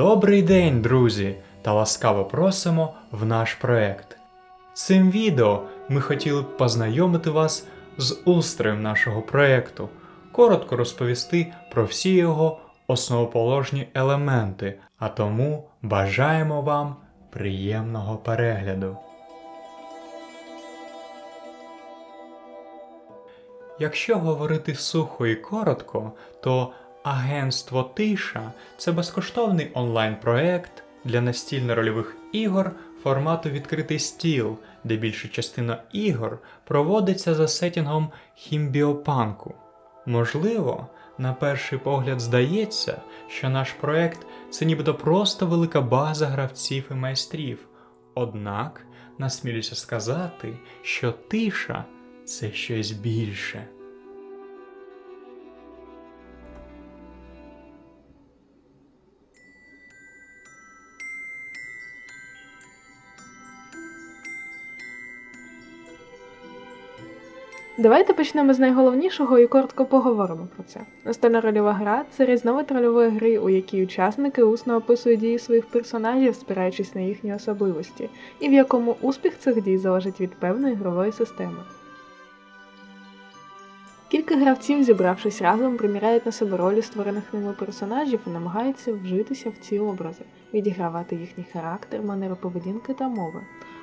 Добрий день, друзі! Та ласкаво просимо в наш проект. Цим відео ми хотіли б познайомити вас з устроєм нашого проекту, коротко розповісти про всі його основоположні елементи, а тому бажаємо вам приємного перегляду. Якщо говорити сухо і коротко, то Агентство Тиша це безкоштовний онлайн-проект для настільно-рольових ігор формату відкритий стіл, де більша частина ігор проводиться за сетінгом хімбіопанку. Можливо, на перший погляд здається, що наш проект це нібито просто велика база гравців і майстрів. Однак насмілюся сказати, що тиша це щось більше. Давайте почнемо з найголовнішого і коротко поговоримо про це. Настольна рольова гра це різновид рольової гри, у якій учасники усно описують дії своїх персонажів, спираючись на їхні особливості, і в якому успіх цих дій залежить від певної ігрової системи. Кілька гравців, зібравшись разом, приміряють на себе ролі створених ними персонажів і намагаються вжитися в ці образи, відігравати їхній характер, манеру поведінки та мови.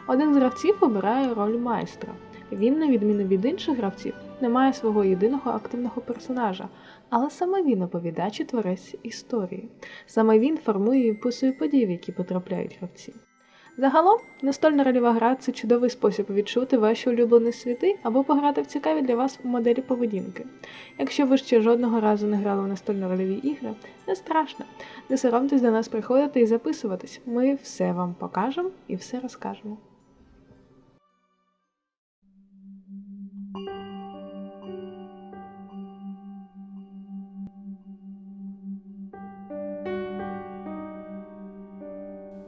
Один з гравців обирає роль майстра. Він, на відміну від інших гравців, не має свого єдиного активного персонажа, але саме він оповідач і творець історії. Саме він формує і описує події, в які потрапляють гравці. Загалом, настольна рольова гра це чудовий спосіб відчути ваші улюблені світи або пограти в цікаві для вас моделі поведінки. Якщо ви ще жодного разу не грали в настольно-рольові ігри, не страшно. Не соромтесь до нас приходити і записуватись. Ми все вам покажемо і все розкажемо.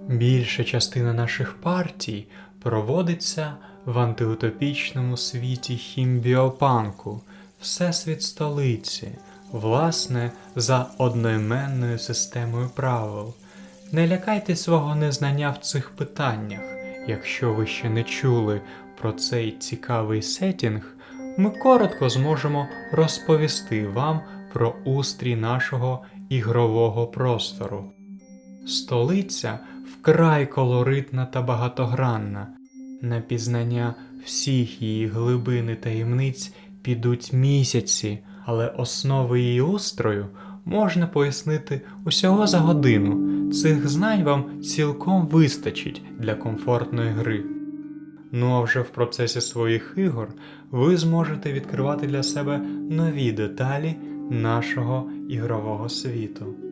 Більша частина наших партій проводиться в антиутопічному світі хімбіопанку, всесвіт столиці, власне, за одноіменною системою правил. Не лякайте свого незнання в цих питаннях. Якщо ви ще не чули про цей цікавий сетінг, ми коротко зможемо розповісти вам про устрій нашого ігрового простору. Столиця вкрай колоритна та багатогранна. На пізнання всіх її глибин і таємниць підуть місяці, але основи її устрою можна пояснити усього за годину. Цих знань вам цілком вистачить для комфортної гри. Ну а вже в процесі своїх ігор ви зможете відкривати для себе нові деталі нашого ігрового світу.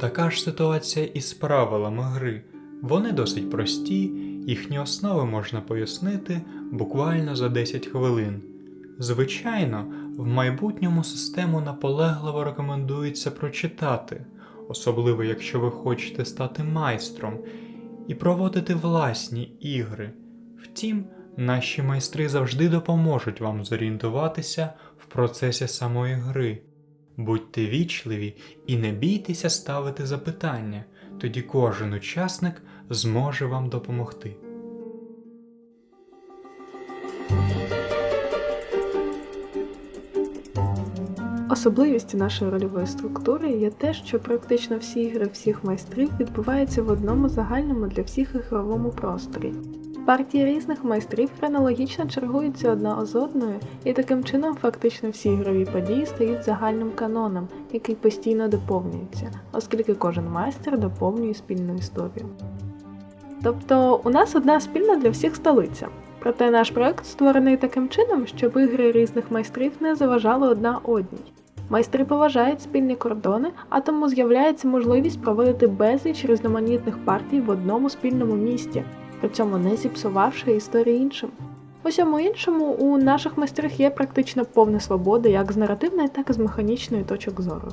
Така ж ситуація і з правилами гри. Вони досить прості, їхні основи можна пояснити буквально за 10 хвилин. Звичайно, в майбутньому систему наполегливо рекомендується прочитати, особливо якщо ви хочете стати майстром і проводити власні ігри. Втім, наші майстри завжди допоможуть вам зорієнтуватися в процесі самої гри. Будьте вічливі і не бійтеся ставити запитання, тоді кожен учасник зможе вам допомогти. Особливістю нашої рольової структури є те, що практично всі ігри всіх майстрів відбуваються в одному загальному для всіх ігровому просторі. Партії різних майстрів хронологічно чергуються одна з одною, і таким чином фактично всі ігрові події стають загальним каноном, який постійно доповнюється, оскільки кожен майстер доповнює спільну історію. Тобто у нас одна спільна для всіх столиця. Проте наш проект створений таким чином, щоб ігри різних майстрів не заважали одна одній. Майстри поважають спільні кордони, а тому з'являється можливість проводити безліч різноманітних партій в одному спільному місті, при цьому не зіпсувавши історії іншим. Усьому іншому у наших майстрів є практично повна свобода як з наративної, так і з механічної точок зору.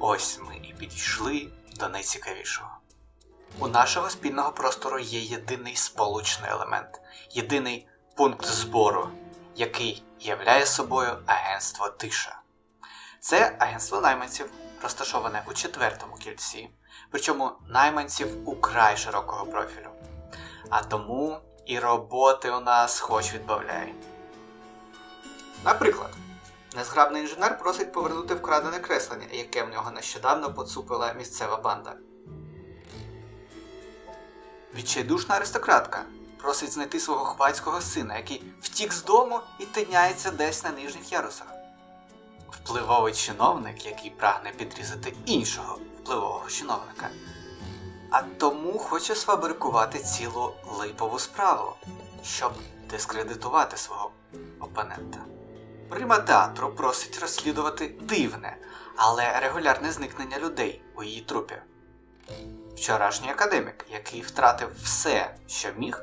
Ось ми і підійшли до найцікавішого. У нашого спільного простору є єдиний сполучний елемент, єдиний пункт збору, який являє собою агентство Тиша. Це агентство найманців, розташоване у четвертому кільці, причому найманців украй широкого профілю. А тому і роботи у нас хоч відбавляй. Наприклад, незграбний інженер просить повернути вкрадене креслення, яке в нього нещодавно поцупила місцева банда. Відчайдушна аристократка просить знайти свого хвацького сина, який втік з дому і тиняється десь на нижніх ярусах. Впливовий чиновник, який прагне підрізати іншого впливового чиновника, а тому хоче сфабрикувати цілу липову справу, щоб дискредитувати свого опонента. Прима театру просить розслідувати дивне, але регулярне зникнення людей у її трупі. Вчорашній академік, який втратив все, що міг,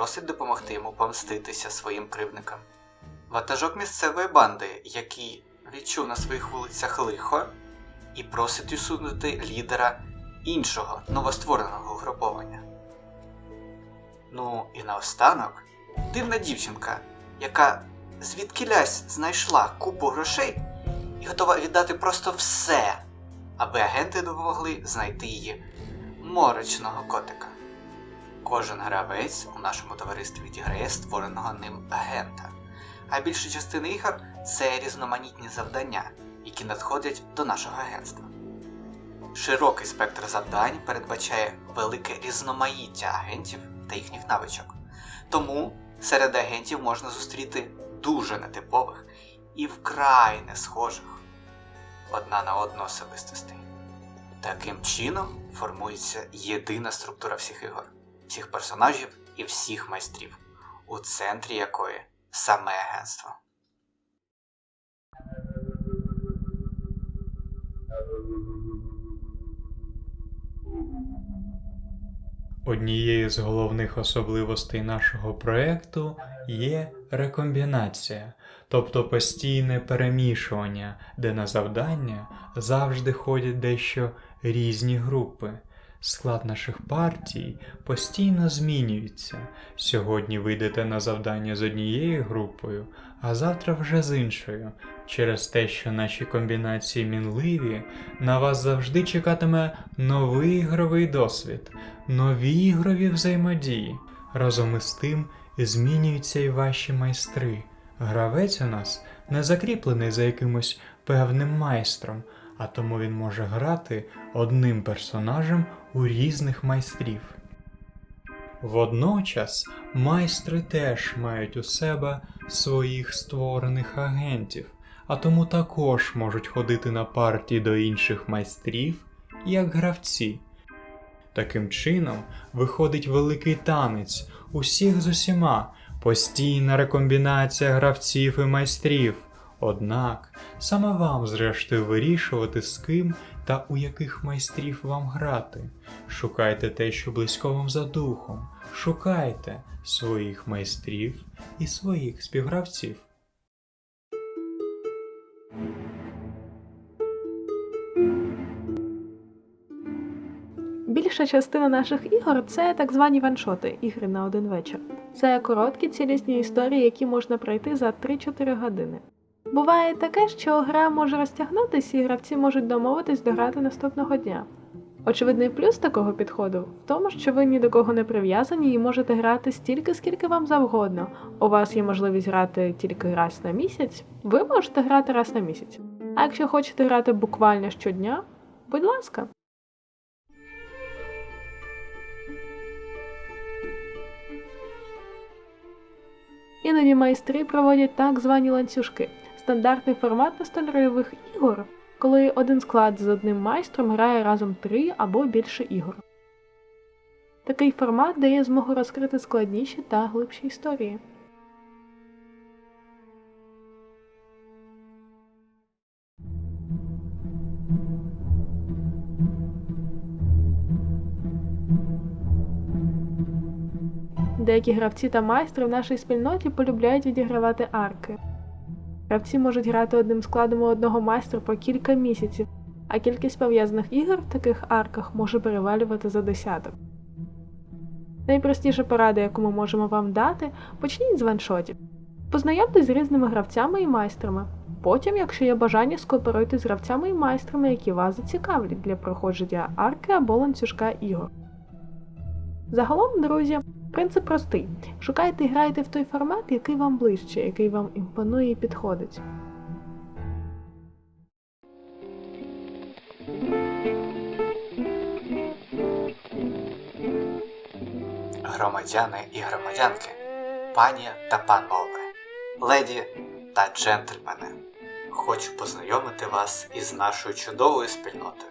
просить допомогти йому помститися своїм кривникам. Ватажок місцевої банди, який відчув на своїх вулицях лихо, і просить усунути лідера іншого новоствореного угруповання. Ну і наостанок дивна дівчинка, яка звідкілясь знайшла купу грошей і готова віддати просто все, аби агенти допомогли знайти її морочного котика. Кожен гравець у нашому товаристві відіграє створеного ним агента, а більша частина ігор це різноманітні завдання, які надходять до нашого агентства. Широкий спектр завдань передбачає велике різноманіття агентів та їхніх навичок. Тому серед агентів можна зустріти дуже нетипових і вкрай не схожих одна на одну особистостей. Таким чином формується єдина структура всіх ігор, всіх персонажів і всіх майстрів, у центрі якої саме агентство. Однією з головних особливостей нашого проекту є рекомбінація, тобто постійне перемішування, де на завдання завжди ходять дещо різні групи. Склад наших партій постійно змінюється. Сьогодні ви йдете на завдання з однією групою, а завтра вже з іншою. Через те, що наші комбінації мінливі, на вас завжди чекатиме новий ігровий досвід, нові ігрові взаємодії. Разом із тим змінюються і ваші майстри. Гравець у нас не закріплений за якимось певним майстром, а тому він може грати одним персонажем у різних майстрів. Водночас майстри теж мають у себе своїх створених агентів, а тому також можуть ходити на партії до інших майстрів як гравці. Таким чином виходить великий танець усіх з усіма, постійна рекомбінація гравців і майстрів. Однак саме вам, зрештою, вирішувати, з ким та у яких майстрів вам грати. Шукайте те, що близько вам за духом, шукайте своїх майстрів і своїх співгравців. Більша частина наших ігор це так звані ваншоти, ігри на один вечір. Це короткі цілісні історії, які можна пройти за 3-4 години. Буває таке, що гра може розтягнутися і гравці можуть домовитись дограти наступного дня. Очевидний плюс такого підходу в тому, що ви ні до кого не прив'язані і можете грати стільки, скільки вам завгодно. У вас є можливість грати тільки раз на місяць, ви можете грати раз на місяць. А якщо хочете грати буквально щодня, будь ласка. Іноді майстри проводять так звані ланцюжки стандартний формат настольних ігор, коли один склад з одним майстром грає разом три або більше ігор. Такий формат дає змогу розкрити складніші та глибші історії. Деякі гравці та майстри в нашій спільноті полюбляють відігравати арки. Гравці можуть грати одним складом у одного майстра по кілька місяців, а кількість пов'язаних ігор в таких арках може перевалювати за десяток. Найпростіша порада, яку ми можемо вам дати, почніть з ваншотів. Познайомтесь з різними гравцями і майстрами. Потім, якщо є бажання, скооперуйте з гравцями і майстрами, які вас зацікавлять для проходження арки або ланцюжка ігор. Загалом, друзі, принцип простий: шукайте і грайте в той формат, який вам ближче, який вам імпонує і підходить. Громадяни і громадянки, пані та панове, леді та джентльмени, хочу познайомити вас із нашою чудовою спільнотою.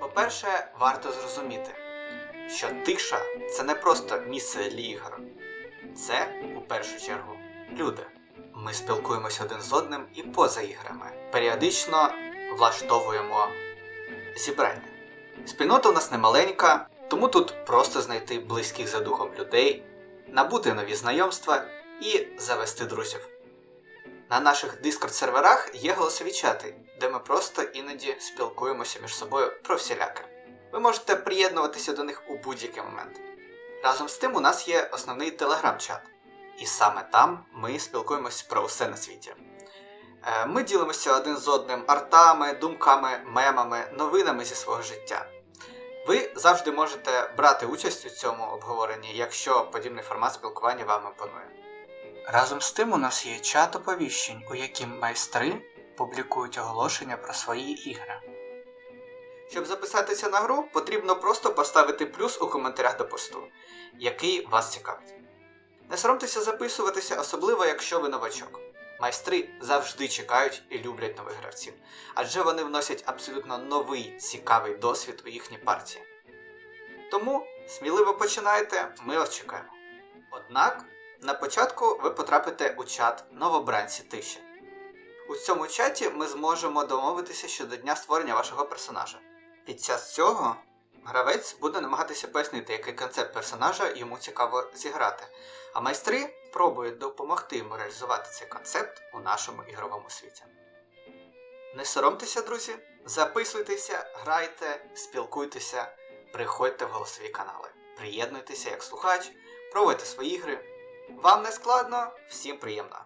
По-перше, варто зрозуміти, що тиша це не просто місце для ігор, це у першу чергу люди. Ми спілкуємося один з одним і поза іграми. Періодично влаштовуємо зібрання. Спільнота у нас не маленька, тому тут просто знайти близьких за духом людей, набути нові знайомства і завести друзів. На наших Discord серверах є голосові чати, де ми просто іноді спілкуємося між собою про всіляке. Ви можете приєднуватися до них у будь-який момент. Разом з тим у нас є основний телеграм-чат, і саме там ми спілкуємося про усе на світі. Е, Ми ділимося один з одним артами, думками, мемами, новинами зі свого життя. Ви завжди можете брати участь у цьому обговоренні, якщо подібний формат спілкування вам імпонує. Разом з тим у нас є чат оповіщень, у яким майстри публікують оголошення про свої ігри. Щоб записатися на гру, потрібно просто поставити плюс у коментарях до посту, який вас цікавить. Не соромтеся записуватися, особливо якщо ви новачок. Майстри завжди чекають і люблять нових гравців, адже вони вносять абсолютно новий цікавий досвід у їхні партії. Тому сміливо починайте, ми вас чекаємо. Однак, на початку ви потрапите у чат новобранці тиші. У цьому чаті ми зможемо домовитися щодо дня створення вашого персонажа. Під час цього гравець буде намагатися пояснити, який концепт персонажа йому цікаво зіграти, а майстри пробують допомогти йому реалізувати цей концепт у нашому ігровому світі. Не соромтеся, друзі, записуйтеся, грайте, спілкуйтеся, приходьте в голосові канали, приєднуйтеся як слухач, пробуйте свої ігри. Вам не складно, всім приємно!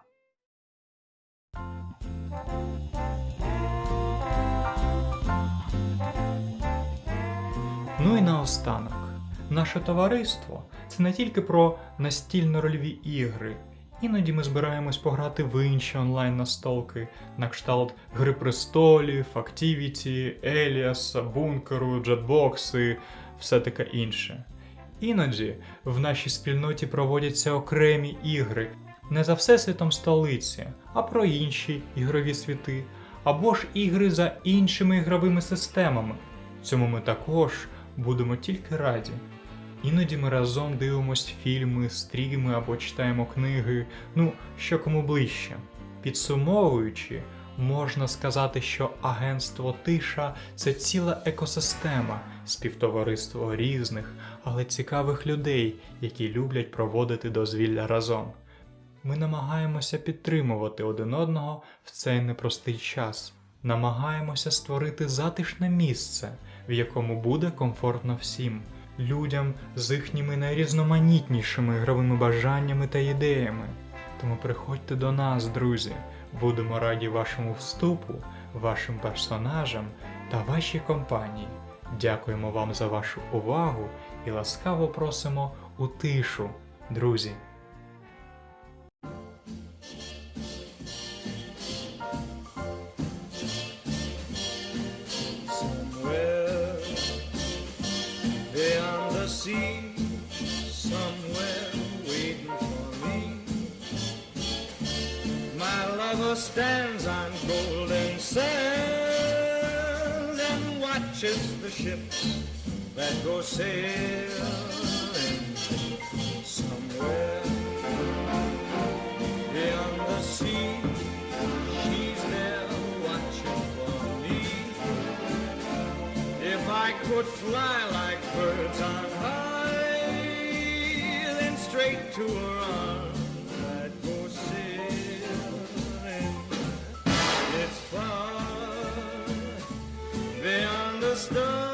Ну і наостанок, наше товариство це не тільки про настільно-рольові ігри. Іноді ми збираємось пограти в інші онлайн настолки, на кшталт Гри престолів, Activity, Еліаса, Бункеру, Джетбокси, все таке інше. Іноді в нашій спільноті проводяться окремі ігри не за всесвітом столиці, а про інші ігрові світи, або ж ігри за іншими ігровими системами. Цьому ми також будемо тільки раді. Іноді ми разом дивимось фільми, стріми або читаємо книги, ну, що кому ближче. Підсумовуючи, можна сказати, що агентство Тиша це ціла екосистема, співтовариство різних, але цікавих людей, які люблять проводити дозвілля разом. Ми намагаємося підтримувати один одного в цей непростий час, намагаємося створити затишне місце, в якому буде комфортно всім, людям з їхніми найрізноманітнішими ігровими бажаннями та ідеями. Тому приходьте до нас, друзі, будемо раді вашому вступу, вашим персонажам та вашій компанії. Дякуємо вам за вашу увагу і ласкаво просимо у тишу, друзі. Stands on golden sands and watches the ships that go sailing. Somewhere beyond the sea, she's there watching for me. If I could fly like birds on high, then straight to her arms understood.